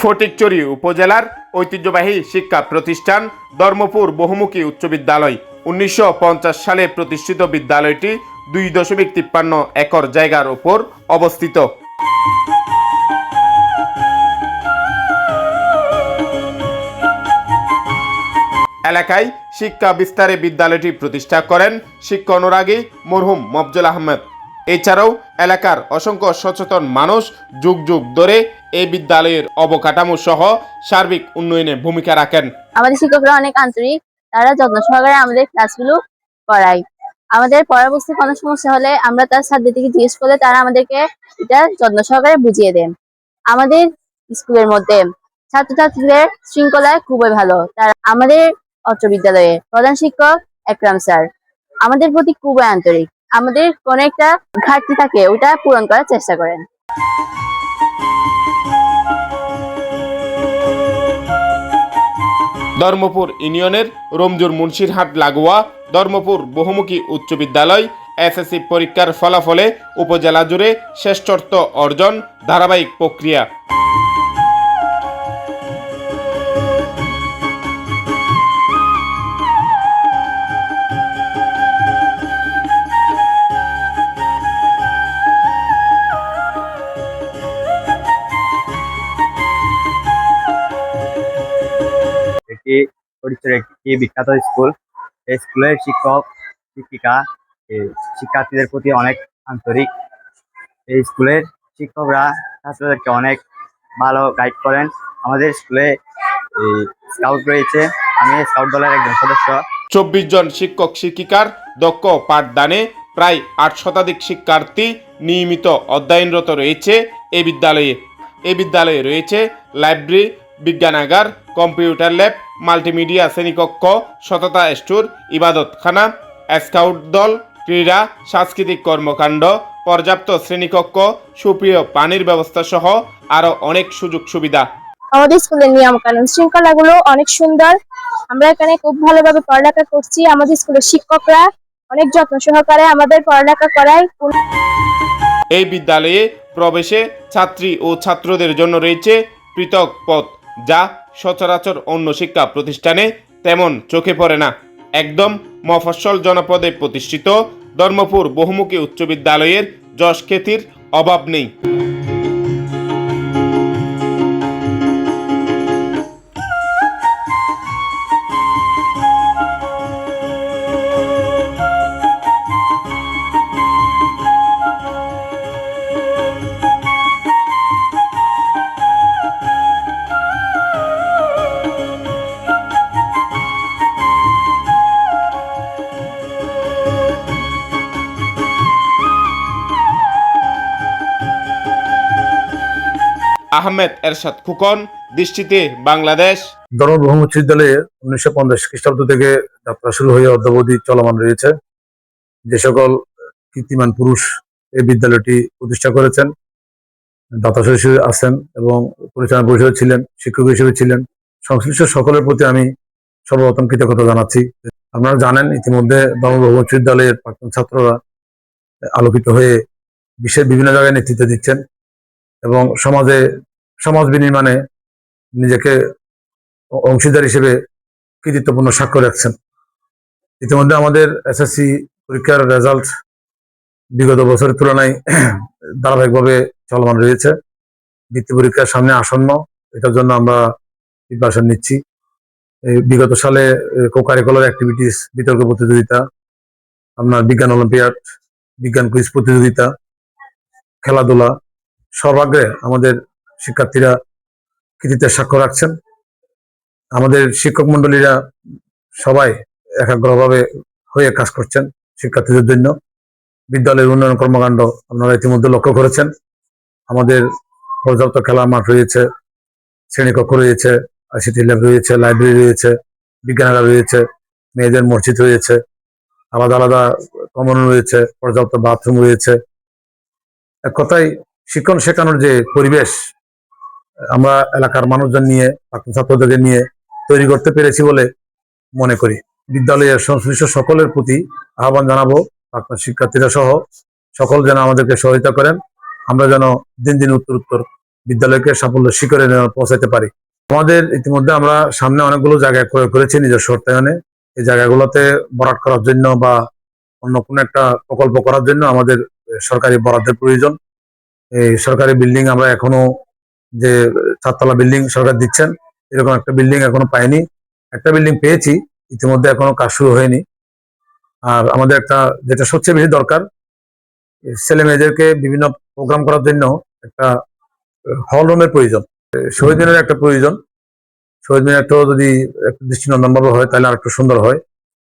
ফটিকচুরি উপজেলার ঐতিহ্যবাহী শিক্ষা প্রতিষ্ঠান ধর্মপুর বহুমুখী উচ্চ বিদ্যালয়। উনিশশো পঞ্চাশ সালে প্রতিষ্ঠিত বিদ্যালয়টি দুই দশমিক তিপ্পান্ন একর জায়গার উপর অবস্থিত। এলাকায় শিক্ষা বিস্তারে বিদ্যালয়টি প্রতিষ্ঠা করেন শিক্ষা অনুরাগী মরহুম মফজুল আহমেদ। এছাড়াও এলাকার অসংখ্য সচেতন মানুষ যুগ যুগ ধরে এই বিদ্যালয়ের অবকাঠামো সহ সার্বিক উন্নয়নে ভূমিকা রাখেন। আমাদের শিক্ষকরা অনেক আন্তরিক, তারা যত্ন সহকারে আমাদের ক্লাসগুলো করায়। আমাদের পরবর্তী কোনো সমস্যা হলে আমরা তার ছাত্রদেরকে জিজ্ঞেস করলে তারা আমাদেরকে এটা যত্ন সহকারে বুঝিয়ে দেন। আমাদের স্কুলের মধ্যে ছাত্রছাত্রীদের শৃঙ্খলা খুবই ভালো। তারা আমাদের অত্র বিদ্যালয়ে প্রধান শিক্ষক একরাম স্যার। আমাদের প্রতি খুবই আন্তরিক। আমাদের কোনো একটা ঘাটতি থাকে, ওটা পূরণ করার চেষ্টা করেন। ধর্মপুর ইউনিয়নের রমজুর মুন্সিরহাট লাগোয়া ধর্মপুর বহুমুখী উচ্চ বিদ্যালয় এসএসসি পরীক্ষার ফলাফলে উপজেলা জুড়ে শ্রেষ্ঠত্ব অর্জন ধারাবাহিক প্রক্রিয়া। একটি পরিচয় একটি বিখ্যাত স্কুল। এই স্কুলের শিক্ষক, শিক্ষিকা শিক্ষার্থীদের প্রতি অনেক আন্তরিক। এই স্কুলের শিক্ষকরা ছাত্রদেরকে অনেক ভালো গাইড করেন। আমাদের স্কুলে স্কাউট রয়েছে। আমি স্কাউট দলের একজন সদস্য। চব্বিশ জন শিক্ষক, শিক্ষিকার দক্ষ পাঠদানে প্রায় আট শতাধিক শিক্ষার্থী নিয়মিত অধ্যয়নরত রয়েছে। এই বিদ্যালয়ে এই বিদ্যালয়ে রয়েছে লাইব্রেরি বিজ্ঞানাগার কম্পিউটার ল্যাব মাল্টিমিডিয়া শ্রেণীকক্ষ সততা স্টোর ইবাদতখানা স্কাউট দল ক্রীড়া সাংস্কৃতিক কর্মকাণ্ড পর্যাপ্ত শ্রেণীকক্ষ সুপ্রিয় পানির ব্যবস্থা সহ আরও অনেক সুযোগ সুবিধা। আমাদের স্কুলের নিয়ম কানুন শৃঙ্খলাগুলো অনেক সুন্দর। আমরা এখানে খুব ভালোভাবে পড়ালেখা করছি। আমাদের স্কুলের শিক্ষকরা অনেক যত্ন সহকারে আমাদের পড়ালেখা করায়। এই বিদ্যালয়ে প্রবেশে ছাত্রী ও ছাত্রদের জন্য রয়েছে পৃথক পথ। যা সচরাচর অন্য শিক্ষা প্রতিষ্ঠানে তেমন চোখে পড়ে না। একদম মফস্বল জনপদে প্রতিষ্ঠিত ধর্মপুর বহুমুখী উচ্চ বিদ্যালয়ের যশ খ্যাতির অভাব নেই। আহমেদ এরশাদ খুকন, দৃষ্টিতে বাংলাদেশ। উচ্চ বিদ্যালয়ে উনিশশো পঞ্চাশ খ্রিস্টাব্দ থেকে যাত্রা শুরু হয়ে অদ্যাবধি চলমান রয়েছে। যে সকল কীর্তিমান পুরুষ এই বিদ্যালয়টি প্রতিষ্ঠা করেছেন দাতা হিসেবে আছেন এবং পরিচালনা পরিষদে ছিলেন, শিক্ষক হিসেবে ছিলেন। সংশ্লিষ্ট সকলের প্রতি আমি সর্বপ্রথম কৃতজ্ঞতা জানাচ্ছি। আপনারা জানেন, ইতিমধ্যে ধর্মব্রহ্ম উচ্চ বিদ্যালয়ের প্রাক্তন ছাত্ররা আলোকিত হয়ে বিশ্বের বিভিন্ন জায়গায় নেতৃত্ব দিচ্ছেন। এবং সমাজে, সমাজ বিনির্মাণে নিজেকে অংশীদার হিসেবে কৃতিত্বপূর্ণ সাক্ষ্য রাখছেন। ইতিমধ্যে আমাদের এসএসসি পরীক্ষার রেজাল্ট বিগত বছরের তুলনায় ধারাবাহিকভাবে চলমান রয়েছে। বৃত্তি পরীক্ষার সামনে আসন্ন, এটার জন্য আমরা প্রিপারেশন নিচ্ছি। বিগত সালে কো কারিকুলার অ্যাক্টিভিটিস বিতর্ক প্রতিযোগিতা, আপনার বিজ্ঞান অলিম্পিয়াড, বিজ্ঞান কুইজ প্রতিযোগিতা, খেলাধুলা সর্বাগ্রে আমাদের শিক্ষার্থীরা কৃতিত্বের সাক্ষ্য রাখছেন। আমাদের শিক্ষক মন্ডলীরা সবাই একাগ্রভাবে হয়ে কাজ করছেন শিক্ষার্থীদের জন্য। বিদ্যালয়ের উন্নয়ন কর্মকাণ্ড আপনারা ইতিমধ্যে লক্ষ্য করেছেন। আমাদের পর্যাপ্ত খেলার মাঠ রয়েছে শ্রেণীকক্ষ রয়েছে আইসিটি ল্যাব রয়েছে লাইব্রেরি রয়েছে, বিজ্ঞানাগার রয়েছে, মেয়েদের মসজিদ রয়েছে, আলাদা আলাদা কমন রয়েছে, পর্যাপ্ত বাথরুম রয়েছে। এক কথায় শিক্ষণ শেখানোর যে পরিবেশ, আমরা এলাকার মানুষজন নিয়ে ছাত্র ছাত্রদেরকে নিয়ে তৈরি করতে পেরেছি বলে মনে করি। বিদ্যালয়ের সংশ্লিষ্ট সকলের প্রতি আহ্বান জানাব, আপনার শিক্ষার্থীরা সহ সকল যেন আমাদেরকে সহায়তা করেন। আমরা যেন দিন দিন উত্তর উত্তর বিদ্যালয়কে সাফল্য শিখরে পৌঁছাতে পারি। আমাদের ইতিমধ্যে আমরা সামনে অনেকগুলো জায়গায় ক্রয় করেছি নিজস্ব অর্থায়নে। এই জায়গাগুলোতে বরাদ করার জন্য বা অন্য কোনো একটা প্রকল্প করার জন্য আমাদের সরকারি বরাদ্দের প্রয়োজন। এই সরকারি বিল্ডিং আমরা এখনও যে চারতলা বিল্ডিং সরকার দিচ্ছেন, এরকম একটা বিল্ডিং এখনও পাইনি। একটা বিল্ডিং পেয়েছি, ইতিমধ্যে এখনও কাজ শুরু হয়নি। আর আমাদের একটা যেটা সবচেয়ে বেশি দরকার, ছেলে মেয়েদেরকে বিভিন্ন প্রোগ্রাম করার জন্য একটা হল রুমের প্রয়োজন। শহীদ মিনারের একটা প্রয়োজন। শহীদ মিনারটাও যদি একটু দৃষ্টিনন্দন ভাবে হয়, তাহলে আর একটু সুন্দর হয়।